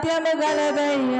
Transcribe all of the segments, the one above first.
ಸತ್ಯಮುಗಳಗಯ್ಯ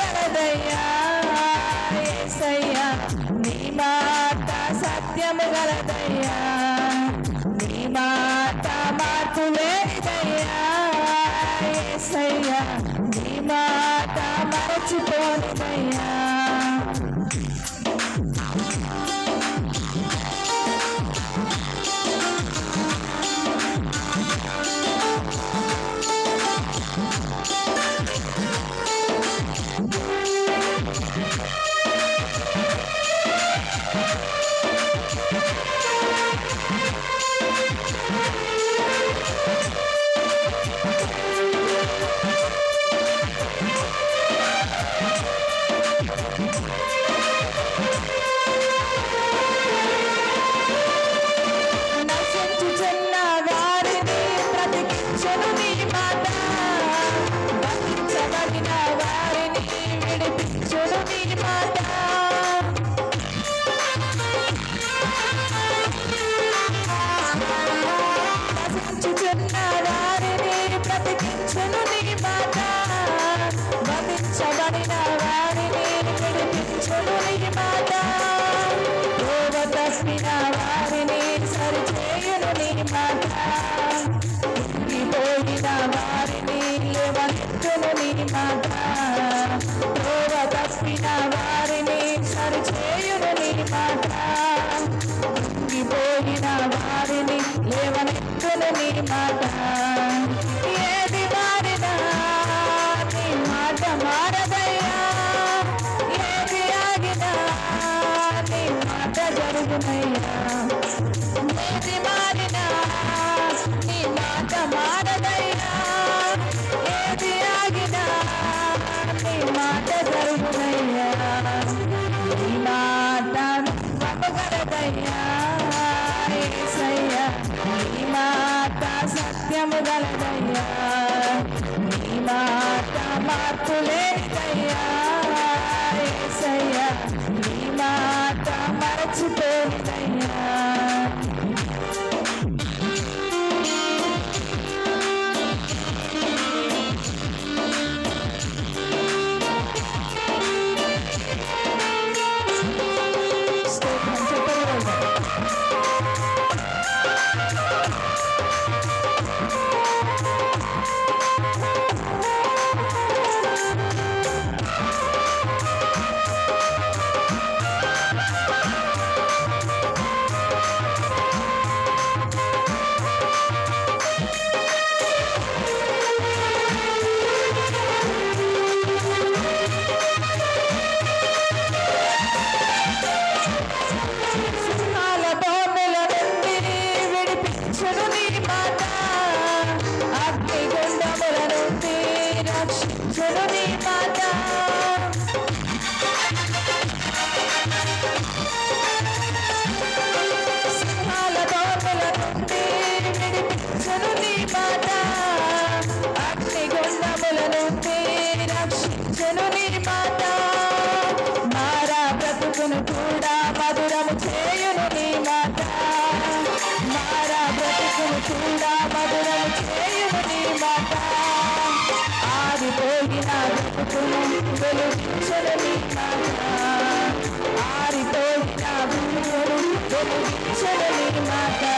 గలదయ్యా ఏసయ్యా నీ మాట సత్యము గలదయ్యా నీ మాట మార్పు లేదయ్యా ఏసయ్యా నీ మాట మరచిపోదయ్యా baby, bye. ధైర్యము గలదయ్యా నీ మాట మార్పు లేదయ్యా হবে বাধা Mata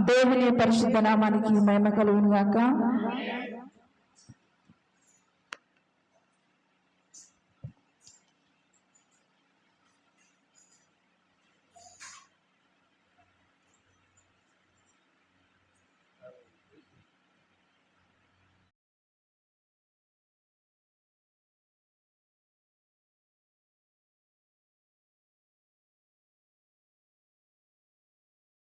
దేవుని పరిశుద్ధ నామానికి మహిమ కలుగునుగాక.